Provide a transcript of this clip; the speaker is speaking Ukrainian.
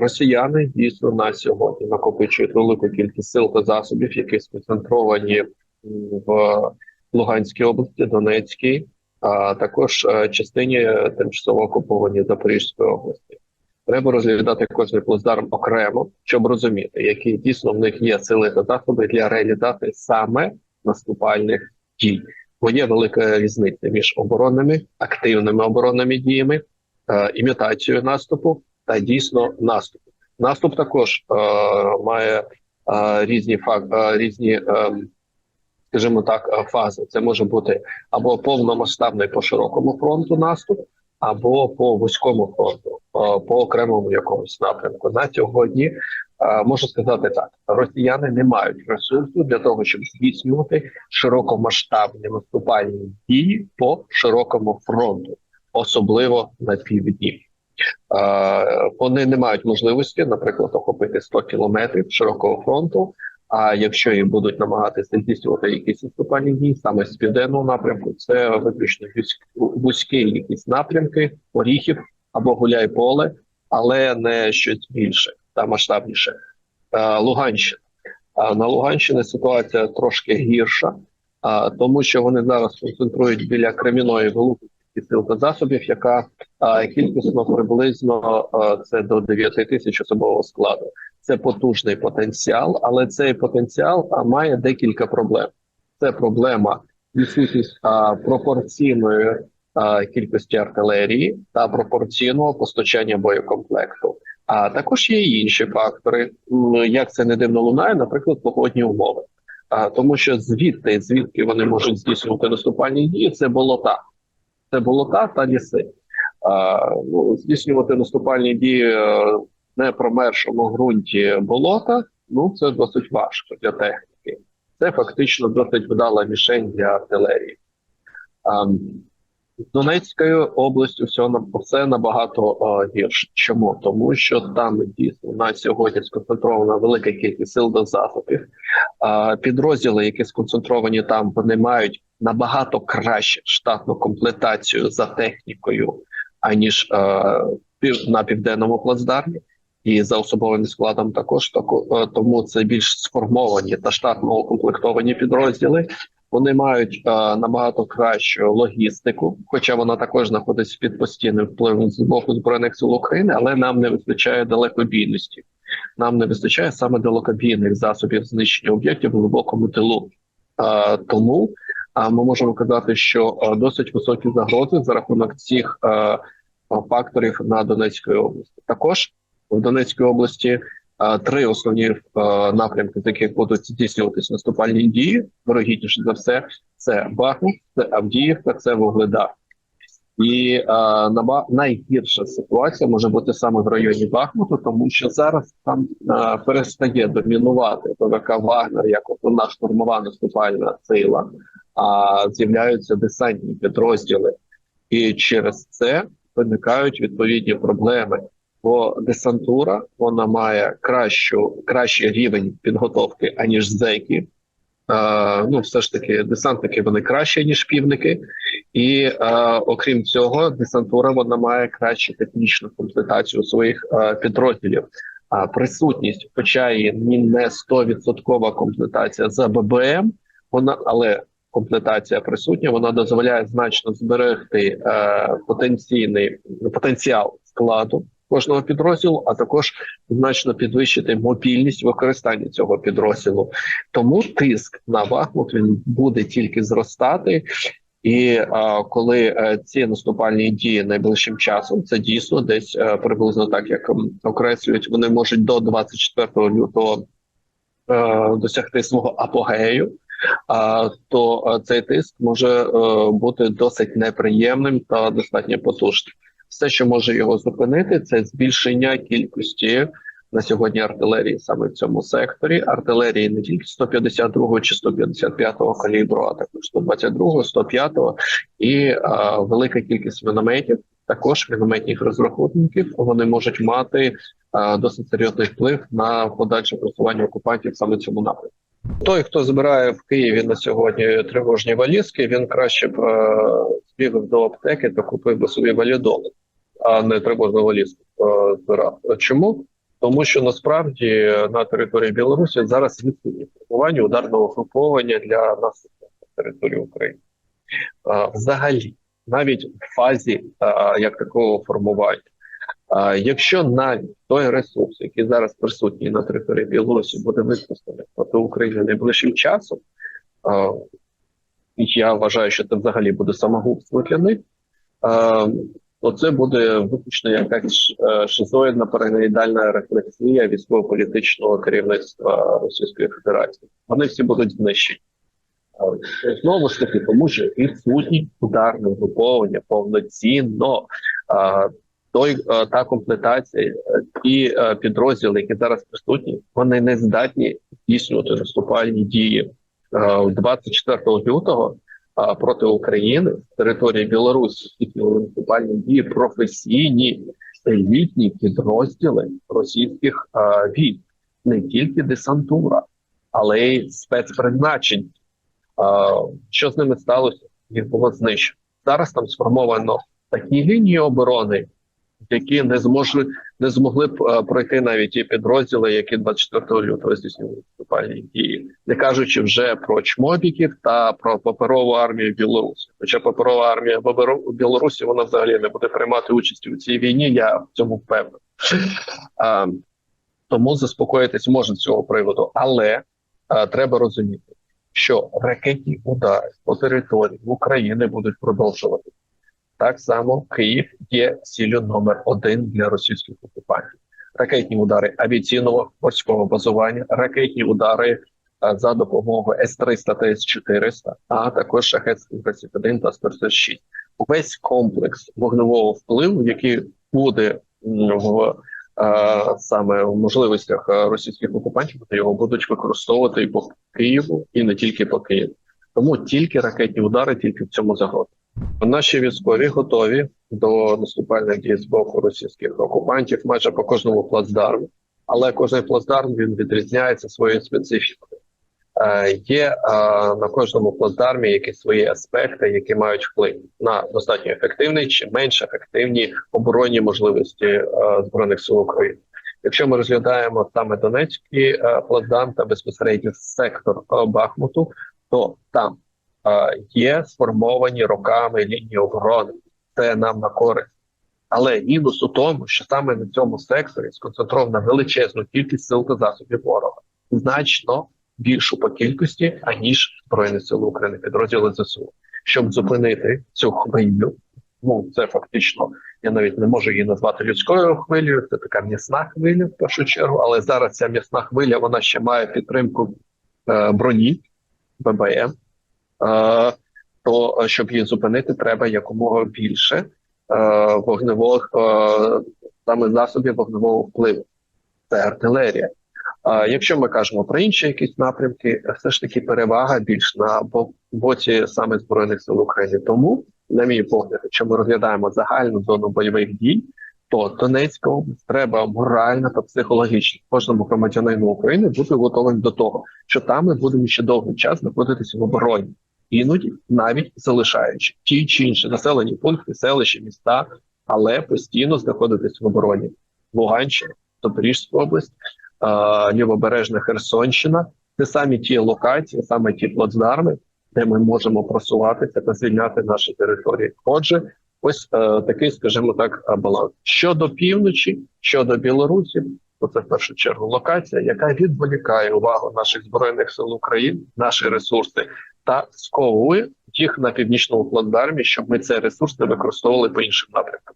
Росіяни дійсно на сьогодні накопичують велику кількість сил та засобів, які сконцентровані в Луганській області, Донецькій, а також е, частині тимчасово окупованій Запорізької області. Треба розглядати кожний плацдарм окремо, щоб розуміти, які дійсно в них є сили та засоби для реалізації саме наступальних дій. Бо є велика різниця між оборонними активними оборонними діями, е, імітацією наступу та дійсно наступу. Наступ також е, має е, різні фак, е, різні, е, скажімо так, е, фази. Це може бути або повномасштабний по широкому фронту наступ, або по вузькому фронту, е, по окремому якомусь напрямку. На сьогодні е, можу сказати так: росіяни не мають ресурсу для того, щоб здійснювати широкомасштабні наступальні дії по широкому фронту, особливо на півдні. Е, Вони не мають можливості, наприклад, охопити 100 кілометрів широкого фронту. А якщо і будуть намагатися здійснювати якісь наступальні дії саме з південного напрямку, це виключно вузьк- вузькі якісь напрямки, оріхів або гуляй поле, але не щось більше та масштабніше. Е, Луганщина на Луганщині ситуація трошки гірша, тому що вони зараз концентрують біля Креміної велику та засобів, яка кількісно приблизно це до 9 тисяч особового складу. Це потужний потенціал, але цей потенціал має декілька проблем. Це проблема відсутність пропорційної кількості артилерії та пропорційного постачання боєкомплекту. А також є і інші фактори, як це не дивно лунає, наприклад, погодні умови. А, тому що звідти, звідки вони можуть здійснювати наступальні дії, це болота, це болота та ліси. Ну, здійснювати наступальні дії е, не промершому ґрунті болота, ну це досить важко для техніки. Це фактично досить вдала мішень для артилерії. Донецькою областю все все набагато е, гірше. Чому? Тому що там дійсно на сьогодні сконцентрована велика кількість сил та засобів. Підрозділи, які сконцентровані там, вони мають набагато краще штатну комплектацію за технікою, аніж е, на південному плацдармі. І за особовим складом також тако, е, тому це більш сформовані та штатно укомплектовані підрозділи. Вони мають е, набагато кращу логістику, хоча вона також знаходиться під постійним впливом з боку збройних сил України, але нам не вистачає далекобійності. Нам не вистачає саме далекобійних засобів знищення об'єктів в глибокому тилу. Е, тому ми можемо казати, що е, досить високі загрози за рахунок цих е, факторів на Донецькій області. Також в Донецькій області е, три основні напрямки, з яких будуть здійснюватися наступальні дії. Вирогідніше за все, це Бахмут, це Авдіївка, це Вугледар. І е, наба- найгірша ситуація може бути саме в районі Бахмуту, тому що зараз там е, перестає домінувати ПВК Вагнер як основна штурмова наступальна сила, а з'являються десантні підрозділи, і через це виникають відповідні проблеми. Бо десантура вона має кращу кращий рівень підготовки аніж зеки. Е, ну, все ж таки, десантники вони кращі ніж півники, і е, окрім цього, десантура вона має кращу технічну комплектацію своїх е, підрозділів. А присутність, хоча і не 100% комплектація за ББМ, вона але комплектація присутня, вона дозволяє значно зберегти е, потенційний потенціал складу кожного підрозділу, а також значно підвищити мобільність використання цього підрозділу. Тому тиск на Бахмут він буде тільки зростати. І а, коли е, ці наступальні дії найближчим часом, це дійсно десь е, приблизно так, як окреслюють, вони можуть до 24 лютого е, досягти свого апогею. То цей тиск може е, бути досить неприємним та достатньо потужним. Все, що може його зупинити, це збільшення кількості на сьогодні артилерії саме в цьому секторі. Артилерії не тільки 152 чи 155 калібру, а також 122, 105 і а, велика кількість мінометів. Також мінометних розрахунків вони можуть мати а, досить серйозний вплив на подальше просування окупантів саме в цьому напрямку. Той, хто збирає в Києві на сьогодні тривожні валізки, він краще б е, збігав до аптеки та купив би собі валідол, а не тривожну валізку е, збирав. Чому? Тому що насправді на території Білорусі зараз відсутні формування ударного груповання для нас на території України. Взагалі, навіть в фазі як такого формування. Якщо навіть той ресурс, який зараз присутній на території Білорусі, буде використаний проти України найближчим часом, я вважаю, що це взагалі буде самогубство для них. то це буде виключно якась е, шизоїдна параноїдальна рефлексія військово-політичного керівництва Російської Федерації. Вони всі будуть знищені. Знову ж таки, тому що відсутні ударне угруповання повноцінно. Той е, та комплектація, е, ті е, підрозділи, які зараз присутні, вони не здатні здійснювати наступальні дії Е, 24 лютого проти України з території Білорусі наступальні дії професійні елітні підрозділи російських військ, не тільки десантура, але й спецпризначень. А, що з ними сталося? Їх було знищено. Зараз там сформовано такі лінії оборони, які не зможуть не змогли б е, пройти навіть ті підрозділи, які 24 лютого здійснювали наступальні дії, не кажучи вже про чмобіків та про паперову армію Білорусі. Хоча паперова армія в Білорусі вона взагалі не буде приймати участь у цій війні. Я в цьому впевнений. А, тому заспокоїтись можна з цього приводу, але а, треба розуміти, що ракетні удари по території України будуть продовжувати. Так само Київ є ціллю номер один для російських окупантів. Ракетні удари авіаційного морського базування, ракетні удари а, за допомогою С-300 та С-400, а також шахет 131 та 136. Увесь комплекс вогневого впливу, який буде в а, саме в можливостях російських окупантів, його будуть використовувати і по Києву, і не тільки по Києву. Тому тільки ракетні удари, тільки в цьому загроза. Наші військові готові до наступальних дій з боку російських окупантів майже по кожному плацдарму, але кожен плацдарм він відрізняється своєю специфікою. Е, є е, на кожному плацдармі якісь свої аспекти, які мають вплив на достатньо ефективні чи менш ефективні оборонні можливості е, збройних сил України. Якщо ми розглядаємо саме Донецький плацдарм та безпосередньо сектор Бахмуту, то там є сформовані роками лінії оборони. Це нам на користь. Але мінус у тому, що саме на цьому секторі сконцентрована величезну кількість сил та засобів ворога, значно більшу по кількості, аніж Збройні Сили України, підрозділи ЗСУ. Щоб зупинити цю хвилю, ну це фактично, я навіть не можу її назвати людською хвилею. Це така м'ясна хвиля в першу чергу. Але зараз ця м'ясна хвиля вона ще має підтримку е, броні ББМ. Е, то е, щоб її зупинити, треба якомога більше е, вогневих е, саме засобів вогневого впливу. Це артилерія. Якщо ми кажемо про інші якісь напрямки, все ж таки перевага більш на бо- боці саме збройних сил України. Тому, на мій погляд, якщо ми розглядаємо загальну зону бойових дій, то Донецька область треба морально та психологічно кожному громадянину України бути готовим до того, що там ми будемо ще довгий час знаходитися в обороні, іноді навіть залишаючи ті чи інші населені пункти, селища, міста, але постійно знаходитись в обороні. Луганщина, Запорізька область, лівобережна Херсонщина це самі ті локації, саме ті плацдарми, де ми можемо просуватися та звільняти наші території. Отже, ось е, такий, скажімо так, е, баланс. Щодо півночі, щодо Білорусі, то це в першу чергу локація, яка відволікає увагу наших збройних сил України, наші ресурси, та сковує їх на північному плацдармі, щоб ми цей ресурс не використовували по іншим напрямкам.